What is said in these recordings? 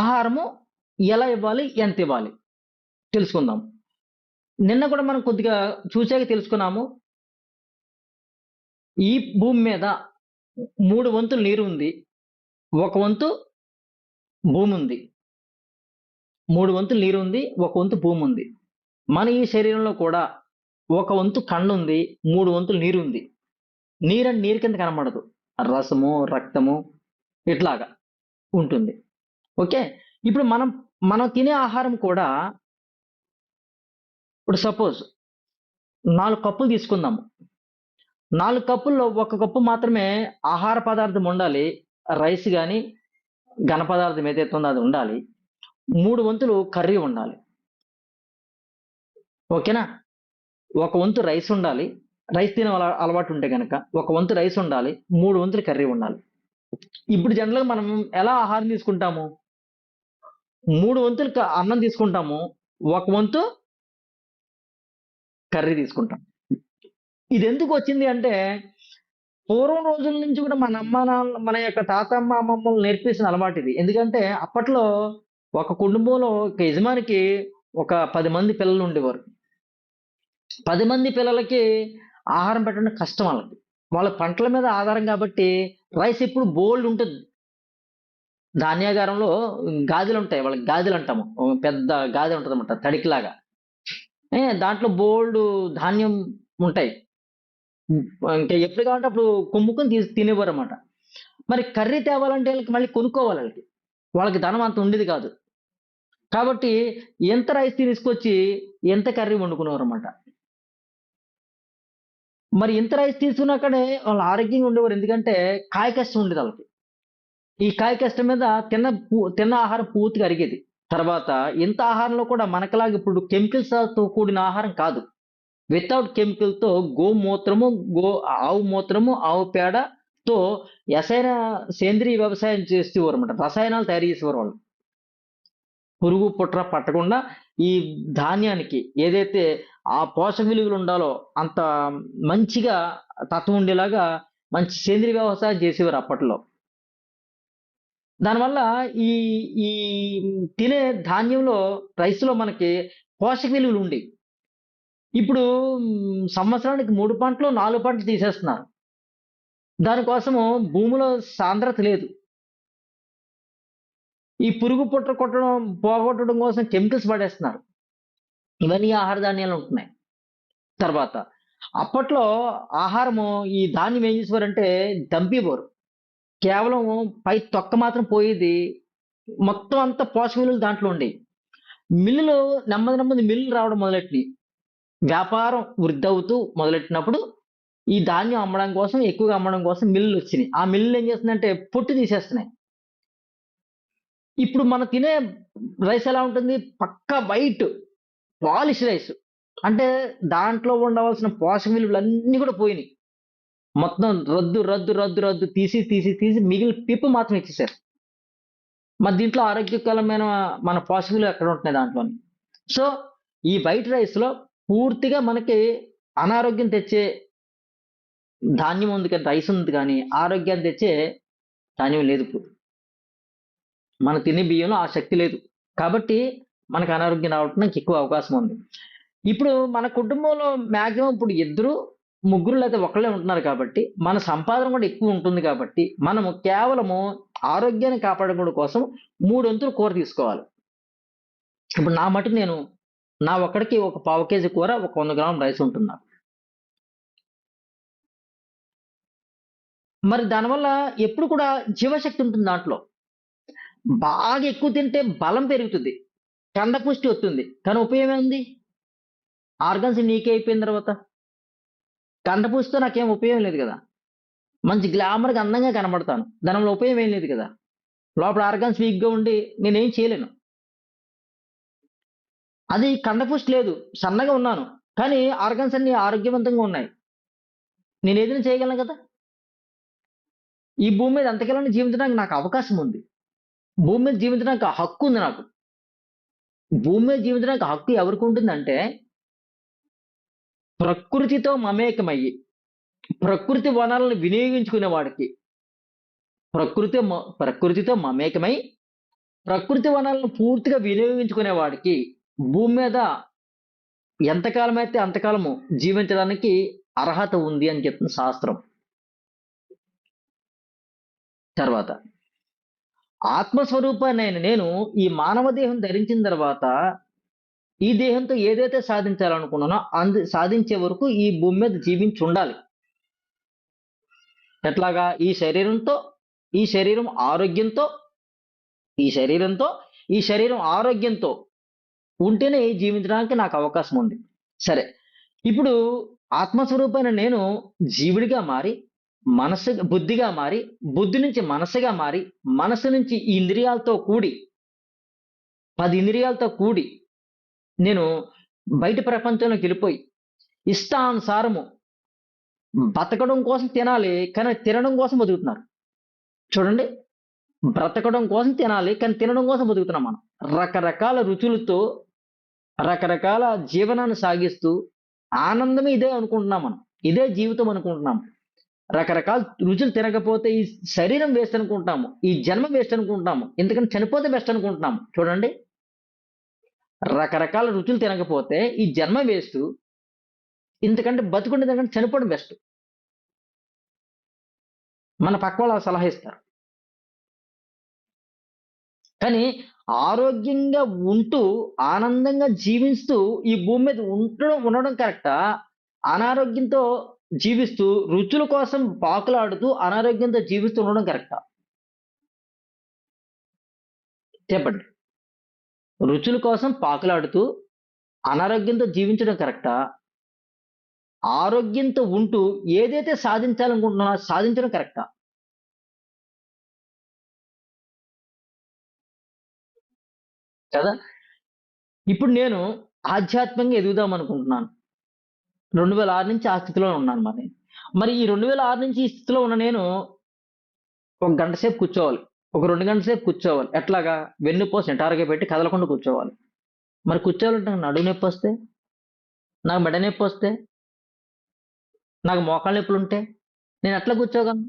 ఆహారము ఎలా ఇవ్వాలి ఎంత ఇవ్వాలి? తెలుసుకుందాం. నిన్న కూడా మనం కొద్దిగా చూసాక తెలుసుకున్నాము. ఈ భూమి మీద మూడు వంతులు నీరు ఉంది. ఒక వంతు భూమి ఉంది. మూడు వంతులు నీరు ఉంది ఒక వంతు భూమి ఉంది. మన ఈ శరీరంలో కూడా ఒక వంతు కన్ను ఉంది మూడు వంతులు నీరు ఉంది. నీరు అని నీరు కింద కనబడదు. రసము రక్తము ఇట్లాగా ఉంటుంది. ఓకే? ఇప్పుడు మనం మనం తినే ఆహారం కూడా ఇప్పుడు సపోజ్ నాలుగు కప్పులు తీసుకుందాము. నాలుగు కప్పుల్లో ఒక కప్పు మాత్రమే ఆహార పదార్థం ఉండాలి. రైస్ కానీ ఘన పదార్థం ఏదైతే ఉందో అది ఉండాలి. మూడు వంతులు కర్రీ ఉండాలి. ఓకేనా? ఒక వంతు రైస్ ఉండాలి. రైస్ తినే అల- అలవాటు ఉంటే కనుక ఒక వంతు రైస్ ఉండాలి. మూడు వంతులు కర్రీ ఉండాలి. ఇప్పుడు జనరల్గా మనం ఎలా ఆహారం తీసుకుంటాము? మూడు వంతులు అన్నం తీసుకుంటాము. ఒక వంతు కర్రీ తీసుకుంటాం. ఇది ఎందుకు వచ్చింది అంటే పూర్వం రోజుల నుంచి కూడా మన అమ్మ నాన్న మన యొక్క తాతమ్మ అమ్మమ్మలు నేర్పేసిన అలవాటు ఇది ఎందుకంటే అప్పట్లో ఒక కుటుంబంలో ఒక యజమానికి ఒక పది మంది పిల్లలు ఉండేవారు. పది మంది పిల్లలకి ఆహారం పెట్టడం కష్టం వాళ్ళకి. వాళ్ళ పంటల మీద ఆధారం కాబట్టి రైస్ ఎప్పుడు బోల్డ్ ఉంటుంది. ధాన్యాగారంలో గాజులు ఉంటాయి వాళ్ళకి గాజులు అంటాము పెద్ద గాజు ఉంటుంది అనమాట తడికిలాగా దాంట్లో బోల్డ్ ధాన్యం ఉంటాయి. ఇంకా ఎప్పుడు కావాలంటే అప్పుడు కొమ్ముకొని తీసి తినేవారు అనమాట మరి కర్రీ తేవాలంటే వాళ్ళకి మళ్ళీ కొనుక్కోవాలి వాళ్ళకి. వాళ్ళకి ధనం అంత ఉండేది కాదు. కాబట్టి ఎంత రైస్ తీసుకొచ్చి ఎంత కర్రీ వండుకునేవారు అనమాట మరి ఎంత రైస్ తీసుకున్నాకనే వాళ్ళు ఆరోగ్యంగా ఉండేవారు. ఎందుకంటే కాయ కష్టం ఉండేది వాళ్ళకి. ఈ కాయ కష్టం మీద తిన్న పూ- తిన్న ఆహారం పూర్తిగా అరిగేది. తర్వాత ఇంత ఆహారంలో కూడా మనకలాగా ఇప్పుడు కెమికల్స్తో తో కూడిన ఆహారం కాదు. వితౌట్ కెమికల్తో గోమూత్రము గో ఆవు మూత్రము ఆవు పేడతో రసాయన సేంద్రియ వ్యవసాయం చేసేవారు అనమాట రసాయనాలు తయారు చేసేవారు వాళ్ళు. పురుగు పుట్ర పట్టకుండా ఈ ధాన్యానికి ఏదైతే ఆ పోషక విలువలు ఉండాలో అంత మంచిగా తత్వం ఉండేలాగా మంచి సేంద్రియ వ్యవసాయం చేసేవారు అప్పట్లో. దానివల్ల ఈ ఈ తినే ధాన్యంలో రైస్లో మనకి పోషక విలువలు ఉండి ఇప్పుడు సంవత్సరానికి మూడు పంటలు నాలుగు పంటలు తీసేస్తున్నారు. దానికోసము భూమిలో సాంద్రత లేదు. ఈ పురుగు పుట్ట కొట్టడం పోగొట్టడం కోసం కెమికల్స్ పడేస్తున్నారు. ఇవన్నీ ఆహార ధాన్యాలు ఉంటున్నాయి. తర్వాత అప్పట్లో ఆహారము ఈ ధాన్యం ఏం చేసేవారంటే దంపేవారు. కేవలం పై తొక్క మాత్రం పోయేది మొత్తం అంతా పోషక విలువలు దాంట్లో ఉండేవి మిల్లులు నెమ్మది నెమ్మది మిల్లులు రావడం మొదలెట్టినాయి. వ్యాపారం వృద్ధి అవుతూ మొదలెట్టినప్పుడు ఈ ధాన్యం అమ్మడం కోసం ఎక్కువగా అమ్మడం కోసం మిల్లులు వచ్చినాయి. ఆ మిల్లులు ఏం చేస్తుందంటే పొట్టు తీసేస్తున్నాయి. ఇప్పుడు మనం తినే రైస్ ఎలా ఉంటుంది? పక్క వైట్ పాలిష్ రైస్. అంటే దాంట్లో ఉండవలసిన పోషక విలువలు అన్నీ కూడా పోయినాయి. మొత్తం రద్దు రద్దు రద్దు రద్దు తీసి తీసి తీసి మిగిలిన పిప్పు మాత్రం ఇచ్చేసారు మన దీంట్లో ఆరోగ్యకరమైన మన పోషక ఎక్కడ ఉంటున్నాయి దాంట్లో సో ఈ వైట్ రైస్లో పూర్తిగా మనకి అనారోగ్యం తెచ్చే ధాన్యం ఉంది కానీ రైస్ ఉంది కానీ ఆరోగ్యాన్ని తెచ్చే ధాన్యం లేదు ఇప్పుడు. మన తినే బియ్యంలో ఆ శక్తి లేదు. కాబట్టి మనకు అనారోగ్యం రావడానికి ఎక్కువ అవకాశం ఉంది. ఇప్పుడు మన కుటుంబంలో మాక్సిమం ఇప్పుడు ఇద్దరు ముగ్గురు అయితే ఒకళ్ళే ఉంటున్నారు కాబట్టి మన సంపాదన కూడా ఎక్కువ ఉంటుంది కాబట్టి మనము కేవలము ఆరోగ్యాన్ని కాపాడుకోవడం కోసం మూడొంతులు కూర తీసుకోవాలి. ఇప్పుడు నా మటు నేను నా ఒక్కడికి ఒక పావు కేజీ కూర ఒక వంద గ్రాముల రైస్ ఉంటున్నా మరి దానివల్ల ఎప్పుడు కూడా జీవశక్తి ఉంటుంది దాంట్లో. బాగా ఎక్కువ తింటే బలం పెరుగుతుంది కండపుష్టి వస్తుంది. కానీ ఉపయోగం ఉంది ఆర్గన్స్ నీకే అయిపోయిన తర్వాత. కండపుష్టితో నాకేం ఉపయోగం లేదు కదా. మంచి గ్లామర్గా అందంగా కనబడతాను. దానివల్ల ఉపయోగం ఏం లేదు కదా. లోపల ఆర్గన్స్ వీక్గా ఉండి నేనేం చేయలేను. అది కండపుష్టి లేదు. సన్నగా ఉన్నాను. కానీ ఆర్గన్స్ అన్ని ఆరోగ్యవంతంగా ఉన్నాయి. నేను ఏదైనా చేయగలను కదా. ఈ భూమి మీద ఎంతకాలం జీవించడానికి నాకు అవకాశం ఉంది. భూమి మీద జీవించడానికి హక్కు ఉంది నాకు. భూమి మీద జీవించడానికి హక్కు ఎవరికి ఉంటుందంటే ప్రకృతితో మమేకమయ్యి ప్రకృతి వనాలను వినియోగించుకునే వాడికి ప్రకృతి మ- ప్రకృతితో మమేకమై ప్రకృతి వనాలను పూర్తిగా వినియోగించుకునే వాడికి భూమి మీద ఎంతకాలం అయితే అంతకాలము జీవించడానికి అర్హత ఉంది అని చెప్తుంది శాస్త్రం. తర్వాత ఆత్మస్వరూపాన్ని నేను ఈ మానవ దేహం ధరించిన తర్వాత ఈ దేహంతో ఏదైతే సాధించాలనుకున్నానో అందు సాధించే వరకు ఈ భూమి మీద జీవించి ఉండాలి. ఎట్లాగా? ఈ శరీరంతో ఈ శరీరం ఆరోగ్యంతో ఈ శరీరంతో ఈ శరీరం ఆరోగ్యంతో ఉంటేనే జీవించడానికి నాకు అవకాశం ఉంది. సరే ఇప్పుడు ఆత్మస్వరూపమైన నేను జీవుడిగా మారి మనసు బుద్ధిగా మారి బుద్ధి నుంచి మనసుగా మారి మనసు నుంచి ఈ ఇంద్రియాలతో కూడి పది ఇంద్రియాలతో కూడి నేను బయట ప్రపంచంలోకి వెళ్ళిపోయి ఇష్టానుసారము బతకడం కోసం తినాలి కానీ తినడం కోసం బతుకుతున్నారు. చూడండి. బ్రతకడం కోసం తినాలి కానీ తినడం కోసం బతుకుతున్నాం మనం. రకరకాల రుచులతో రకరకాల జీవనాన్ని సాగిస్తూ ఆనందమే ఇదే అనుకుంటున్నాం మనం. ఇదే జీవితం అనుకుంటున్నాం. రకరకాల రుచులు తినకపోతే ఈ శరీరం వేస్ట్ అనుకుంటాము ఈ జన్మ వేస్ట్ అనుకుంటాము ఎందుకంటే చనిపోతే బెస్ట్ అనుకుంటున్నాము. చూడండి. రకరకాల రుచులు తినకపోతే ఈ జన్మ వేస్ట్. ఇంతకంటే బతుకుంటే దానికంటే చనిపోవడం బెస్ట్ మన పక్క వాళ్ళు సలహా ఇస్తారు. కానీ ఆరోగ్యంగా ఉంటూ ఆనందంగా జీవిస్తూ ఈ భూమి మీద ఉండడం ఉండడం కరెక్టా? అనారోగ్యంతో జీవిస్తూ రుచుల కోసం పాకులాడుతూ అనారోగ్యంతో జీవిస్తూ ఉండడం కరెక్టా? చెప్పండి. రుచుల కోసం పాకులాడుతూ అనారోగ్యంతో జీవించడం కరెక్టా? ఆరోగ్యంతో ఉంటూ ఏదైతే సాధించాలనుకుంటున్నా సాధించడం కరెక్టా? కదా? ఇప్పుడు నేను ఆధ్యాత్మికంగా ఎదుగుదాం అనుకుంటున్నాను. రెండు వేల ఆరు నుంచి ఆ స్థితిలో ఉన్నాను మరి. మరి ఈ రెండు వేల ఆరు నుంచి ఈ స్థితిలో ఉన్న నేను ఒక గంట సేపు కూర్చోవాలి. ఒక రెండు గంటల సేపు కూర్చోవాలి. ఎట్లాగా? వెన్నుపోసి నిటారుగా పెట్టి కదలకుండా కూర్చోవాలి. మరి కూర్చోవాలంటే నాకు నడుము నొప్పి వస్తే నాకు మెడ నొప్పి వస్తే నాకు మోకాళ్ళ నొప్పులు ఉంటే నేను ఎట్లా కూర్చోగలను?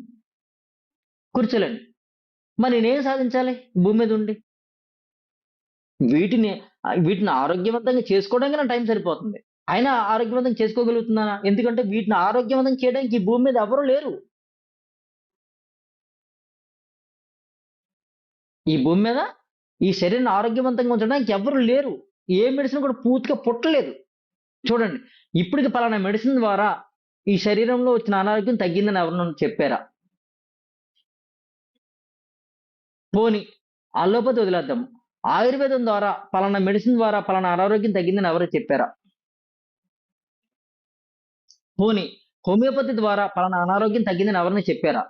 కూర్చోలేను. మరి నేనేం సాధించాలి? భూమి మీద ఉండి. వీటిని వీటిని ఆరోగ్యవంతంగా చేసుకోవడానికి నా టైం సరిపోతుంది. అయినా ఆరోగ్యవంతంగా చేసుకోగలుగుతున్నానా? ఎందుకంటే వీటిని ఆరోగ్యవంతంగా చేయడానికి ఈ భూమి మీద ఎవరు లేరు. ఈ భూమి మీద ఈ శరీరాన్ని ఆరోగ్యవంతంగా ఉంచడానికి ఎవరు లేరు. ఏ మెడిసిన్ కూడా పూర్తిగా పుట్టలేదు. చూడండి ఇప్పటికి పలానా మెడిసిన్ ద్వారా ఈ శరీరంలో వచ్చిన అనారోగ్యం తగ్గిందని ఎవరు చెప్పారా? పోని అల్లోపతి వదిలేద్దాం. ఆయుర్వేదం ద్వారా పలానా మెడిసిన్ ద్వారా పలానా అనారోగ్యం తగ్గిందని ఎవరు చెప్పారా? పోని హోమియోపతి ద్వారా పలానా అనారోగ్యం తగ్గిందని ఎవరిని చెప్పారా?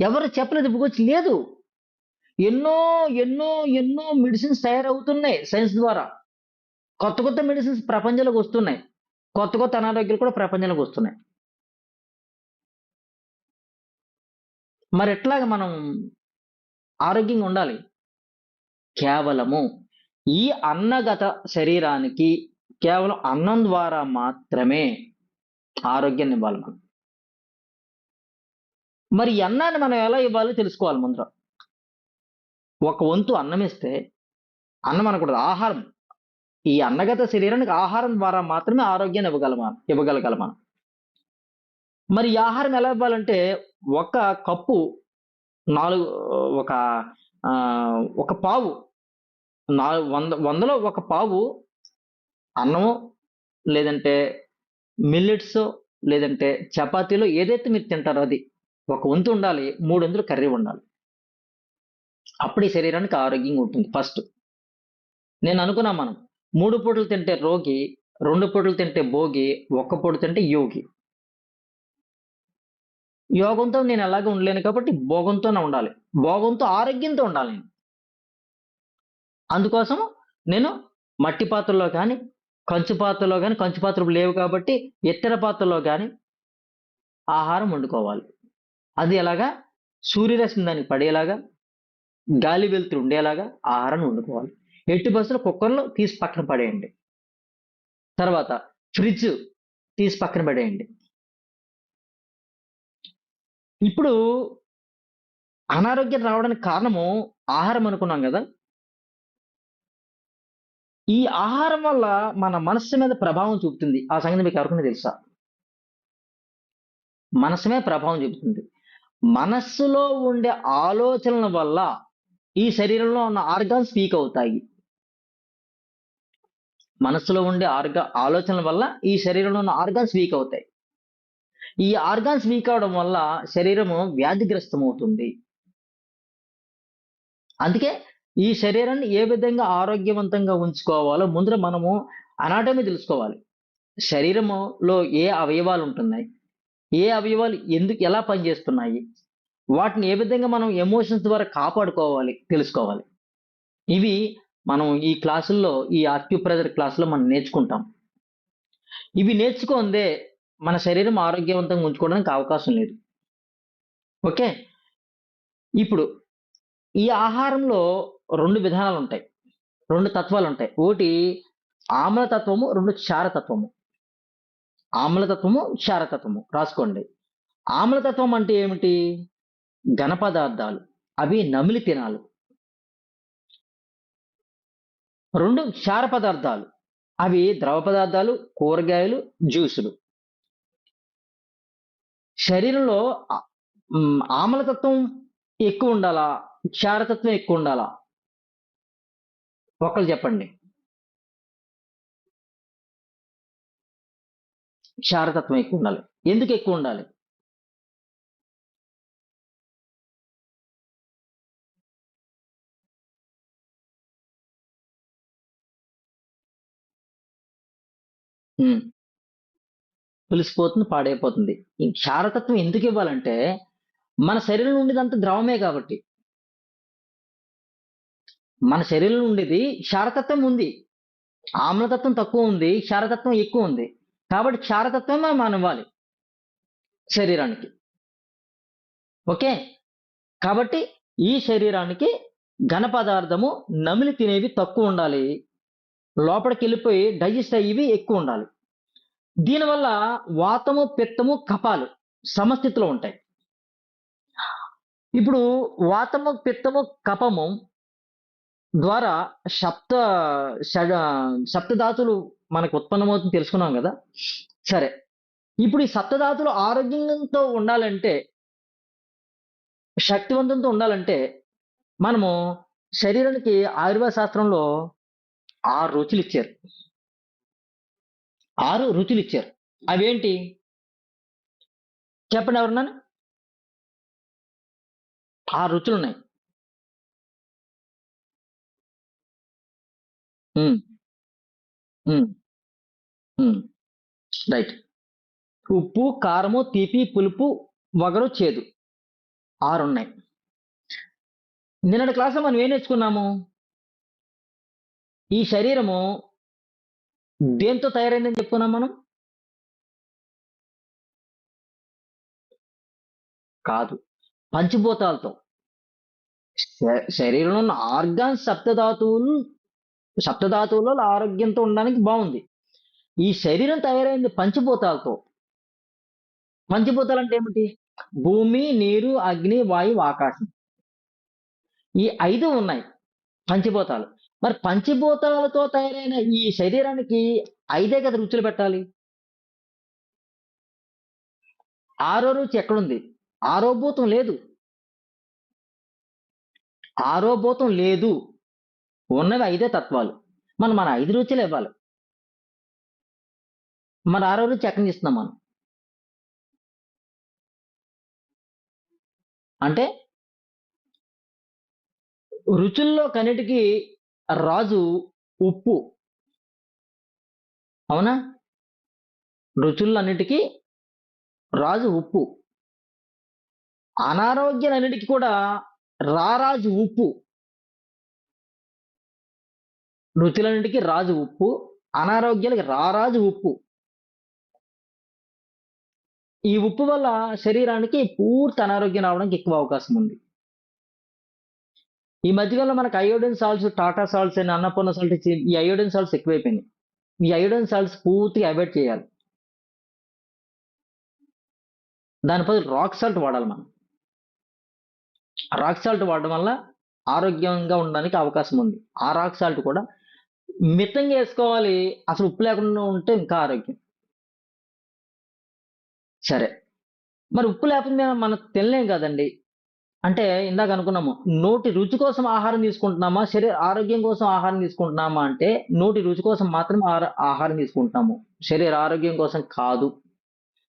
ఎవరు చెప్పలేదు ఇప్పుకొచ్చి లేదు. ఎన్నో ఎన్నో ఎన్నో మెడిసిన్స్ తయారవుతున్నాయి సైన్స్ ద్వారా. కొత్త కొత్త మెడిసిన్స్ ప్రపంచంలోకి వస్తున్నాయి. కొత్త కొత్త అనారోగ్యాలు కూడా ప్రపంచంలోకి వస్తున్నాయి. మరి ఎట్లాగ మనం ఆరోగ్యంగా ఉండాలి? కేవలము ఈ అన్నగత శరీరానికి కేవలం అన్నం ద్వారా మాత్రమే ఆరోగ్యాన్ని ఇవ్వాలి మనం మరి అన్నాన్ని మనం ఎలా ఇవ్వాలో తెలుసుకోవాలి ముందర? ఒక వంతు అన్నం ఇస్తే అన్నం అనకూడదు ఆహారం. ఈ అన్నగత శరీరానికి ఆహారం ద్వారా మాత్రమే ఆరోగ్యాన్ని ఇవ్వగలమా? ఇవ్వగలగలమా? మరి ఈ ఆహారం ఎలా ఇవ్వాలంటే ఒక కప్పు నాలుగు ఒక ఒక పావు నాలుగు వంద వందలో ఒక పావు అన్నము లేదంటే మిల్లెట్స్ లేదంటే చపాతీలో ఏదైతే మీరు తింటారో అది. ఒక వంతు ఉండాలి మూడు వంతులు కర్రీ ఉండాలి అప్పుడే శరీరానికి ఆరోగ్యంగా ఉంటుంది ఫస్ట్. నేను అనుకున్నా మనం మూడు పూటలు తింటే రోగి రెండు పూటలు తింటే భోగి ఒక్క పూట తింటే యోగి. యోగంతో నేను ఎలాగ ఉండలేను కాబట్టి భోగంతోనే ఉండాలి. భోగంతో ఆరోగ్యంతో ఉండాలి నేను. అందుకోసం నేను మట్టి పాత్రలో కానీ కంచు పాత్రలో కానీ కంచు పాత్రలు లేవు కాబట్టి ఎత్తర పాత్రలో కానీ ఆహారం వండుకోవాలి. అది ఎలాగా? సూర్యరశ్మి దానికి పడేలాగా గాలి వెలుతురు ఉండేలాగా ఆహారాన్ని వండుకోవాలి. ఎట్టి బస్సులో కుక్కర్లో తీసి పక్కన పడేయండి. తర్వాత ఫ్రిడ్జ్ తీసి పక్కన పడేయండి. ఇప్పుడు అనారోగ్యం రావడానికి కారణము ఆహారం అనుకున్నాం కదా? ఈ ఆహారం వల్ల మన మనస్సు మీద ప్రభావం చూపుతుంది. ఆ సంగతి మీకు ఎవరికైనా తెలుసా? మనసు మీద ప్రభావం చూపుతుంది. మనస్సులో ఉండే ఆలోచనల వల్ల ఈ శరీరంలో ఉన్న ఆర్గాన్స్ వీక్ అవుతాయి. మనస్సులో ఉండే ఆర్గా ఆలోచనల వల్ల ఈ శరీరంలో ఉన్న ఆర్గాన్స్ వీక్ అవుతాయి. ఈ ఆర్గాన్స్ వీక్ అవడం వల్ల శరీరము వ్యాధిగ్రస్తం అవుతుంది అందుకే ఈ శరీరాన్ని ఏ విధంగా ఆరోగ్యవంతంగా ఉంచుకోవాలో ముందర మనము అనాటమీ తెలుసుకోవాలి. శరీరములో ఏ అవయవాలు ఉంటున్నాయి? ఏ అవయవాలు ఎందుకు ఎలా పనిచేస్తున్నాయి? వాటిని ఏ విధంగా మనం ఎమోషన్స్ ద్వారా కాపాడుకోవాలి తెలుసుకోవాలి? ఇవి మనం ఈ క్లాసుల్లో ఈ ఆక్యుప్రెజర్ క్లాసులో మనం నేర్చుకుంటాం. ఇవి నేర్చుకుందే మన శరీరం ఆరోగ్యవంతంగా ఉంచుకోవడానికి అవకాశం లేదు. ఓకే? ఇప్పుడు ఈ ఆహారంలో రెండు విధానాలు ఉంటాయి రెండు తత్వాలు ఉంటాయి ఒకటి ఆమ్లతత్వము రెండు క్షారతత్వము. ఆమ్లతత్వము క్షారతత్వము. రాసుకోండి. ఆమ్లతత్వం అంటే ఏమిటి? ఘన పదార్థాలు. అవి నమిలి తినాలి. రెండు క్షార పదార్థాలు. అవి ద్రవ పదార్థాలు కూరగాయలు జ్యూసులు. శరీరంలో ఆమ్లతత్వం ఎక్కువ ఉండాలా? క్షారతత్వం ఎక్కువ ఉండాలా? ఒకళ్ళు చెప్పండి. క్షారతత్వం ఎక్కువ ఉండాలి ఎందుకు ఎక్కువ ఉండాలి పులిసిపోతుంది పాడైపోతుంది. ఈ క్షారతత్వం ఎందుకు ఇవ్వాలంటే మన శరీరం ఉండేదంతా ద్రవమే కాబట్టి. మన శరీరం ఉండేది క్షారతత్వం ఉంది. ఆమ్లతత్వం తక్కువ ఉంది క్షారతత్వం ఎక్కువ ఉంది. కాబట్టి క్షారతత్వమే మనం ఇవ్వాలి శరీరానికి. ఓకే? కాబట్టి ఈ శరీరానికి ఘన పదార్థము నమిలి తినేవి తక్కువ ఉండాలి. లోపలికి వెళ్ళిపోయి డైజెస్ట్ అయ్యేవి ఎక్కువ ఉండాలి. దీనివల్ల వాతము పిత్తము కపాలు సమస్థితిలో ఉంటాయి. ఇప్పుడు వాతము పిత్తము కపము ద్వారా సప్త షడ్ సప్తధాతులు మనకు ఉత్పన్నమవుతుంది తెలుసుకున్నాం కదా? సరే. ఇప్పుడు ఈ సప్తధాతులు ఆరోగ్యంతో ఉండాలంటే శక్తివంతంతో ఉండాలంటే మనము శరీరానికి ఆయుర్వేద శాస్త్రంలో ఆరు రుచులు ఇచ్చారు ఆరు రుచులు ఇచ్చారు అవేంటి? చెప్పండి ఎవరన్నా? ఆరు రుచులు ఉన్నాయి రైట్. ఉప్పు కారము తీపి పులుపు వగరు చేదు ఆరు ఉన్నాయి నిన్నటి క్లాస్లో మనం ఏం నేర్చుకున్నాము? ఈ శరీరము దేంతో తయారైందని చెప్పుకున్నాం మనం? కాదు పంచభూతాలతో. శ- శరీరంలో ఉన్న ఆర్గాన్స్ సప్తధాతువులు సప్తధాతువులలో ఆరోగ్యంతో ఉండడానికి బాగుంది. ఈ శరీరం తయారైంది పంచభూతాలతో. పంచభూతాలు అంటే ఏమిటి? భూమి నీరు అగ్ని వాయువు ఆకాశం. ఈ ఐదు ఉన్నాయి పంచభూతాలు. మరి పంచభూతాలతో తయారైన ఈ శరీరానికి ఐదే కదా రుచులు పెట్టాలి? ఆరో రుచి ఎక్కడుంది? ఆరో భూతం లేదు. ఆరో భూతం లేదు. ఉన్నవి ఐదే తత్వాలు. మనం మన ఐదు రుచులు ఇవ్వాలి. మన ఆరో రుచి ఎక్కడి నుంచి ఇస్తున్నాం మనం? అంటే రుచుల్లో కన్నిటికి రాజు ఉప్పు. అవునా? రుచులన్నిటికీ రాజు ఉప్పు. అనారోగ్యాలన్నిటికీ కూడా రారాజు ఉప్పు. రుచులన్నిటికీ రాజు ఉప్పు అనారోగ్యాలకి రారాజు ఉప్పు. ఈ ఉప్పు వల్ల శరీరానికి పూర్తి అనారోగ్యం రావడానికి ఎక్కువ అవకాశం ఉంది. ఈ మధ్యకాలంలో మనకు అయోడిన్ సాల్ట్స్ టాటా సాల్ట్స్ అని అన్నపూర్ణ సాల్ట్ ఇచ్చి ఈ అయోడిన్ సాల్ట్స్ ఎక్కువైపోయినాయి. ఈ అయోడిన్ సాల్ట్స్ పూర్తిగా అవాయిడ్ చేయాలి. దాని బదులు రాక్ సాల్ట్ వాడాలి మనం. రాక్ సాల్ట్ వాడడం వల్ల ఆరోగ్యంగా ఉండడానికి అవకాశం ఉంది. ఆ రాక్ సాల్ట్ కూడా మితంగా వేసుకోవాలి. అసలు ఉప్పు లేకుండా ఉంటే ఇంకా ఆరోగ్యం. సరే. మరి ఉప్పు లేకుండా మనం తినలేం కదండి. అంటే ఇందాక అనుకున్నాము నోటి రుచి కోసం ఆహారం తీసుకుంటున్నామా? శరీర ఆరోగ్యం కోసం ఆహారం తీసుకుంటున్నామా అంటే నోటి రుచి కోసం మాత్రమే ఆహారం తీసుకుంటున్నాము. శరీర ఆరోగ్యం కోసం కాదు.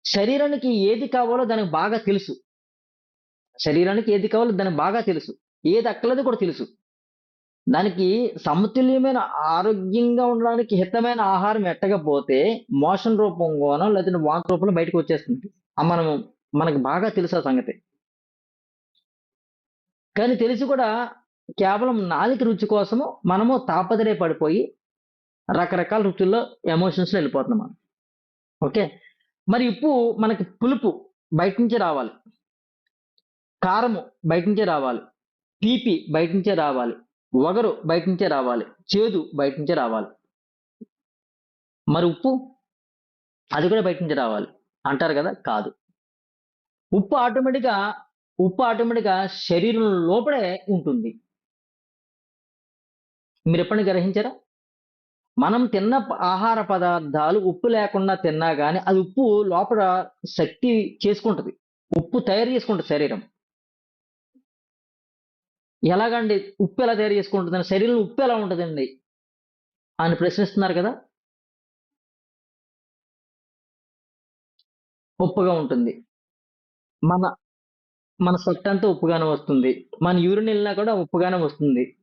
శరీరానికి ఏది కావాలో దానికి బాగా తెలుసు. శరీరానికి ఏది కావాలో దానికి బాగా తెలుసు. ఏది అక్కలది కూడా తెలుసు. దానికి సమతుల్యమైన ఆరోగ్యంగా ఉండడానికి హితమైన ఆహారం ఎట్టకపోతే మోషన్ రూపంగానో లేదంటే వాక్ రూపంలో బయటకు వచ్చేస్తుంది. ఆ మనం మనకు బాగా తెలుసు ఆ సంగతి. కానీ తెలిసి కూడా కేవలం నాలుక రుచి కోసము మనము తాపదరే పడిపోయి రకరకాల రుచుల్లో ఎమోషన్స్లో వెళ్ళిపోతున్నాం మనం. ఓకే? మరి ఉప్పు మనకి పులుపు బయట నుంచే రావాలి. కారము బయట నుంచే రావాలి. తీపి బయట నుంచే రావాలి. వగరు బయట నుంచే రావాలి. చేదు బయట నుంచే రావాలి. మరి ఉప్పు? అది కూడా బయట నుంచి రావాలి. అంటారు కదా కాదు. ఉప్పు ఆటోమేటిక్గా ఉప్పు ఆటోమేటిక్గా శరీరం లోపలే ఉంటుంది. మీరు ఎప్పుడైనా గ్రహించారా? మనం తిన్న ఆహార పదార్థాలు ఉప్పు లేకుండా తిన్నా కానీ అది ఉప్పు లోపల శక్తి చేసుకుంటుంది. ఉప్పు తయారు చేసుకుంటుంది శరీరం. ఎలాగండి ఉప్పు ఎలా తయారు చేసుకుంటుందని శరీరంలో ఉప్పు ఎలా ఉంటుందండి? అని ప్రశ్నిస్తున్నారు కదా? ఉప్పుగా ఉంటుంది. మన మన సొట్ట అంతా ఉప్పుగానే వస్తుంది. మన యూరిన్ వెళ్ళినా కూడా ఉప్పుగానే వస్తుంది.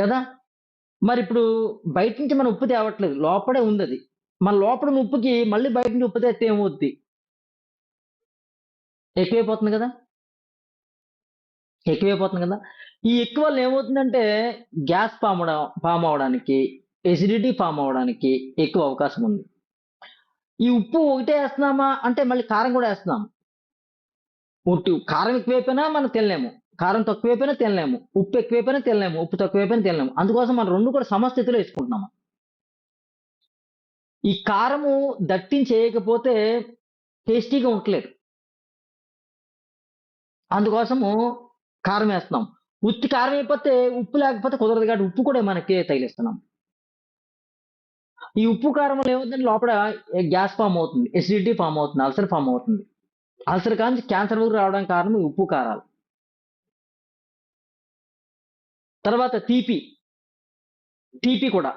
కదా? మరి ఇప్పుడు బయట నుంచి మన ఉప్పు తేవట్లేదు. లోపడే ఉంది అది. మన లోపల ఉప్పుకి మళ్ళీ బయట నుంచి ఉప్పు తెస్తే ఏమవుద్ది? ఎక్కువైపోతుంది కదా? ఎక్కువైపోతుంది కదా. ఈ ఎక్కువ వల్ల ఏమవుతుందంటే గ్యాస్ ఫామ్ ఫామ్ అవడానికి ఎసిడిటీ ఫామ్ అవడానికి ఎక్కువ అవకాశం ఉంది. ఈ ఉప్పు ఒకటే వేస్తున్నామా? అంటే మళ్ళీ కారం కూడా వేస్తున్నాం. ఉట్టి కారం ఎక్కువైపోయినా మనం తినలేము. కారం తక్కువైపోయినా తినలేము. ఉప్పు ఎక్కువైపోయినా తినలేము. ఉప్పు తక్కువైపోయినా తినలేము. అందుకోసం మనం రెండు కూడా సమస్థితిలో వేసుకుంటున్నాము ఈ కారము దట్టించేయకపోతే టేస్టీగా ఉండలేదు అందుకోసము కారం వేస్తున్నాం ఉత్తి కారం అయిపోతే ఉప్పు లేకపోతే కుదరదు కాబట్టి ఉప్పు కూడా మనకి తగిలిస్తున్నాం. ఈ ఉప్పు కారంలో ఏమవుతుంది లోపల గ్యాస్ ఫామ్ అవుతుంది ఎసిడిటీ ఫామ్ అవుతుంది అల్సర్ ఫామ్ అవుతుంది. అల్సర్ కానీ క్యాన్సర్ వరకు రావడం కారణం ఈ ఉప్పు కారాలు. తర్వాత తీపి తీపి కూడా.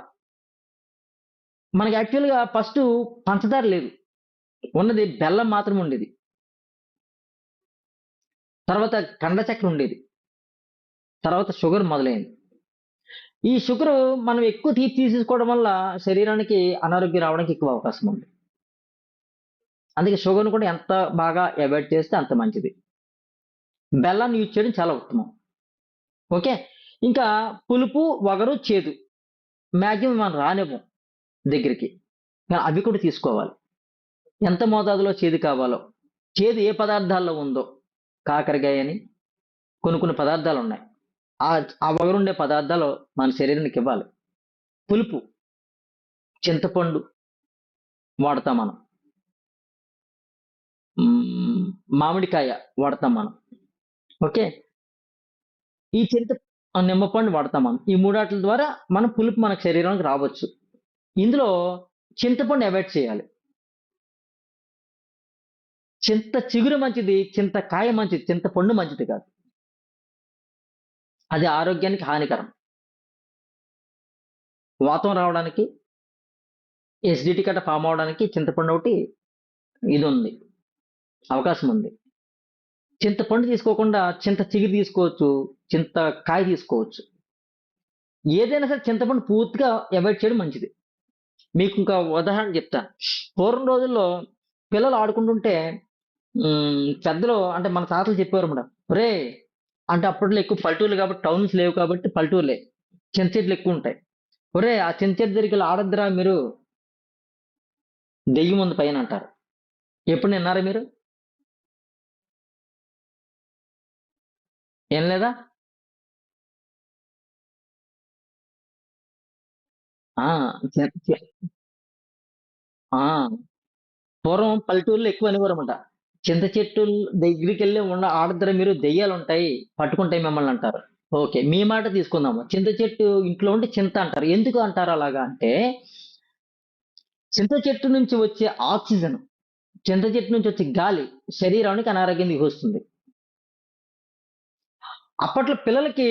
మనకి యాక్చువల్గా ఫస్ట్ పంచదార లేదు. ఉన్నది బెల్లం మాత్రం ఉండేది. తర్వాత కండ చక్కెర ఉండేది. తర్వాత షుగర్ మొదలైంది. ఈ షుగర్ మనం ఎక్కువ తీపి తీసుకోవడం వల్ల శరీరానికి అనారోగ్యం రావడానికి ఎక్కువ అవకాశం ఉంది. అందుకే షుగర్ను కూడా ఎంత బాగా అవాయిడ్ చేస్తే అంత మంచిది. బెల్లాన్ని యూజ్ చేయడం చాలా ఉత్తమం. ఓకే? ఇంకా పులుపు వగరు చేదు మ్యాక్సిమం మనం రానివ్వం దగ్గరికి. కానీ అవి కూడా తీసుకోవాలి. ఎంత మోతాదులో చేదు కావాలో. చేదు ఏ పదార్థాల్లో ఉందో. కాకరకాయ అని కొన్ని కొన్ని పదార్థాలు ఉన్నాయి ఆ ఆ వగరుండే పదార్థాలు మన శరీరానికి ఇవ్వాలి పులుపు చింతపండు వాడతాం మనం. మామిడికాయ వాడతాం మనం. ఓకే? ఈ చింత నిమ్మపండు వాడతాం మనం. ఈ మూడాట్ల ద్వారా మన పులుపు మన శరీరానికి రావచ్చు. ఇందులో చింతపండు అవాయిడ్ చేయాలి. చింత చిగురు మంచిది చింతకాయ మంచిది చింతపండు మంచిది కాదు. అది ఆరోగ్యానికి హానికరం. వాతం రావడానికి ఎసిడిటీ కట్ట ఫామ్ అవడానికి చింతపండు ఒకటి ఇది ఉంది అవకాశం ఉంది. చింతపండు తీసుకోకుండా చింత చిగురు తీసుకోవచ్చు చింతకాయ తీసుకోవచ్చు. ఏదైనా సరే చింతపండు పూర్తిగా అవాయిడ్ చేయడం మంచిది. మీకు ఇంకా ఉదాహరణ చెప్తాను. పూర్వం రోజుల్లో పిల్లలు ఆడుకుంటుంటే పెద్దలు అంటే మన తాతలు చెప్పేవారు మేడం రే అంటే అప్పట్లో ఎక్కువ పల్లెటూర్లు కాబట్టి టౌన్స్ లేవు కాబట్టి పల్లెటూర్లే చింత చెట్లు ఎక్కువ ఉంటాయి. ఒరే ఆ చింత చెట్టు దగ్గరికి ఆడద్దురా మీరు దెయ్యం ఉంది పైన అంటారు. ఎప్పుడు విన్నారా మీరు? ఏం లేదా? ఆ, పూర్వం పల్లెటూరులో ఎక్కువ అనేవారు అనమాట చింత చెట్టు దగ్గరికి వెళ్ళి ఉన్న ఆడద్దరు మీరు దెయ్యాలు ఉంటాయి పట్టుకుంటాయి మిమ్మల్ని అంటారు. ఓకే మీ మాట తీసుకుందాము. చింత చెట్టు ఇంట్లో ఉంటే చింత అంటారు. ఎందుకు అంటారు అలాగా అంటే చింత చెట్టు నుంచి వచ్చే ఆక్సిజన్ చింత చెట్టు నుంచి వచ్చే గాలి శరీరానికి అనారోగ్యం దిగొస్తుంది అప్పట్లో పిల్లలకి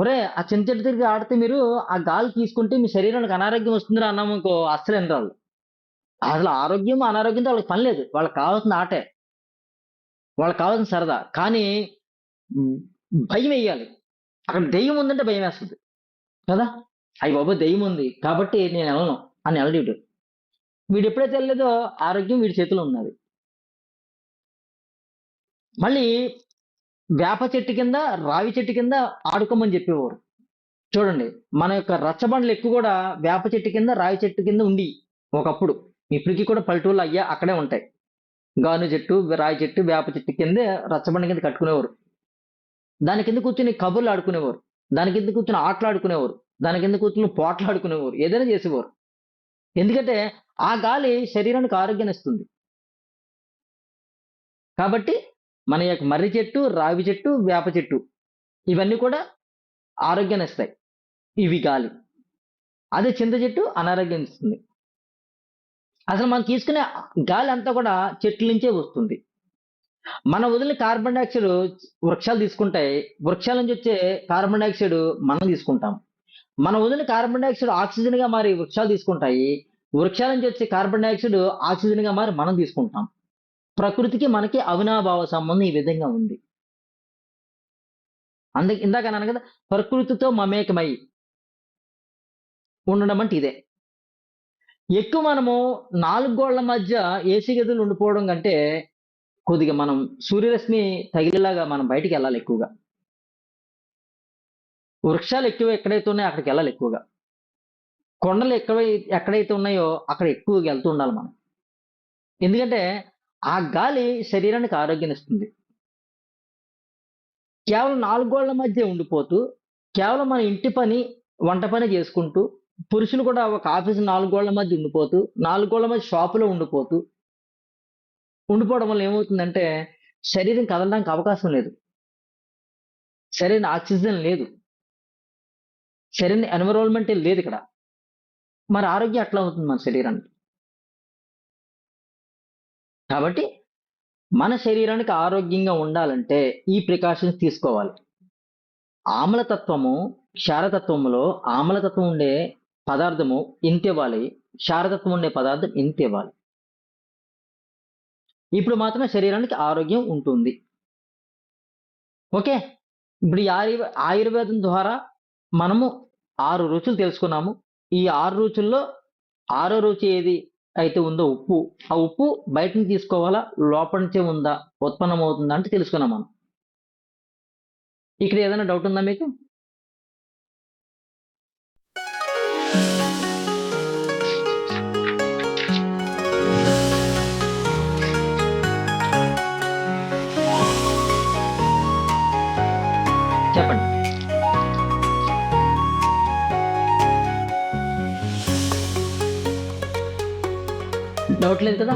ఒరే ఆ చింత చెట్టు దగ్గర ఆడితే మీరు ఆ గాలి తీసుకుంటే మీ శరీరానికి అనారోగ్యం వస్తుందిరా అన్నాము ఇంకో అస్సలు ఏం రాదు. అసలు ఆరోగ్యం అనారోగ్యంతో వాళ్ళకి పని లేదు. వాళ్ళకి కావాల్సిన ఆటే. వాళ్ళకి కావాల్సిన సరదా. కానీ భయం వేయాలి అక్కడ దెయ్యం ఉందంటే భయం వేస్తుంది కదా? అయ్యి బాబు దెయ్యం ఉంది. కాబట్టి నేను వెళ్ళను అని వెళ్ళడు వీడు. ఎప్పుడైతే వెళ్ళలేదో ఆరోగ్యం వీడి చేతిలో ఉన్నది. మళ్ళీ వేప చెట్టు కింద రావి చెట్టు కింద ఆడుకోమని చెప్పేవారు. చూడండి మన యొక్క రచ్చబండలు ఎక్కువ కూడా వేప చెట్టు కింద రావి చెట్టు కింద ఉండి ఒకప్పుడు. ఇప్పటికీ కూడా పల్లెటూళ్ళు అయ్యా అక్కడే ఉంటాయి. గాను చెట్టు రాయి చెట్టు వేప చెట్టు కింద రచ్చబండ కింద కట్టుకునేవారు. దాని కింద కూర్చుని కబుర్లు ఆడుకునేవారు. దాని కింద కూర్చుని ఆటలు ఆడుకునేవారు. దాని కింద కూర్చుని పోట్లాడుకునేవారు ఏదైనా చేసేవారు. ఎందుకంటే ఆ గాలి శరీరానికి ఆరోగ్యాన్ని ఇస్తుంది. కాబట్టి మన యొక్క మర్రి చెట్టు రావి చెట్టు వేప చెట్టు ఇవన్నీ కూడా ఆరోగ్యాన్ని ఇస్తాయి. ఇవి గాలి. అదే చింత చెట్టు అనారోగ్యం ఇస్తుంది. అసలు మనం తీసుకునే గాలి అంతా కూడా చెట్ల నుంచే వస్తుంది. మన వదిలిన కార్బన్ డైఆక్సైడ్ వృక్షాలు తీసుకుంటాయి వృక్షాల నుంచి వచ్చే కార్బన్ డైఆక్సైడ్ మనం తీసుకుంటాం. మన వదిలిన కార్బన్ డైఆక్సైడ్ ఆక్సిజన్గా మారి వృక్షాలు తీసుకుంటాయి వృక్షాల నుంచి వచ్చే కార్బన్ డైఆక్సైడ్ ఆక్సిజన్గా మారి మనం తీసుకుంటాం. ప్రకృతికి మనకి అవినాభావ సంబంధం ఈ విధంగా ఉంది. అందుకే ఇందాక అన్నాను కదా ప్రకృతితో మమేకమై ఉండడం అంటే ఇదే. ఎక్కువ మనము నాలుగు గోళ్ళ మధ్య ఏసీ గదులు ఉండిపోవడం కంటే కొద్దిగా మనం సూర్యరశ్మి తగిలేలాగా మనం బయటికి వెళ్ళాలి ఎక్కువగా. వృక్షాలు ఎక్కువ ఎక్కడైతే ఉన్నాయో అక్కడికి వెళ్ళాలి ఎక్కువగా. కొండలు ఎక్కడ ఎక్కడైతే ఉన్నాయో అక్కడ ఎక్కువగా వెళ్తూ ఉండాలి మనం. ఎందుకంటే ఆ గాలి శరీరానికి ఆరోగ్యాన్ని ఇస్తుంది. కేవలం నాలుగు గోళ్ళ మధ్య ఉండిపోతూ కేవలం మన ఇంటి పని వంట పని చేసుకుంటూ పురుషులు కూడా ఒక ఆఫీస్ నాలుగు గోళ్ళ మధ్య ఉండిపోతూ నాలుగు గోళ్ళ మధ్య షాపులో ఉండిపోతూ ఉండిపోవడం వల్ల ఏమవుతుందంటే శరీరం కదలడానికి అవకాశం లేదు. సరైన ఆక్సిజన్ లేదు. సరైన ఎన్విరాన్మెంట్ లేదు ఇక్కడ. మరి ఆరోగ్యం అట్లా అవుతుంది మన శరీరానికి? కాబట్టి మన శరీరానికి ఆరోగ్యంగా ఉండాలంటే ఈ ప్రికాషన్స్ తీసుకోవాలి. ఆమ్లతత్వము క్షారతత్వములో ఆమ్లతత్వం ఉండే పదార్థము ఇంత ఇవ్వాలి శారదత్వం ఉండే పదార్థం ఇంత ఇవ్వాలి ఇప్పుడు మాత్రమే శరీరానికి ఆరోగ్యం ఉంటుంది. ఓకే? ఇప్పుడు ఈ ఆయుర్వే ఆయుర్వేదం ద్వారా మనము ఆరు రుచులు తెలుసుకున్నాము. ఈ ఆరు రుచుల్లో ఆరో రుచి ఏది అయితే ఉందో ఉప్పు. ఆ ఉప్పు బయట నుంచి తీసుకోవాలా? లోపల నుంచే ఉందా? ఉత్పన్నం అవుతుందా అంటే తెలుసుకున్నాం మనం. ఇక్కడ ఏదైనా డౌట్ ఉందా మీకు? డౌట్ లేదు కదా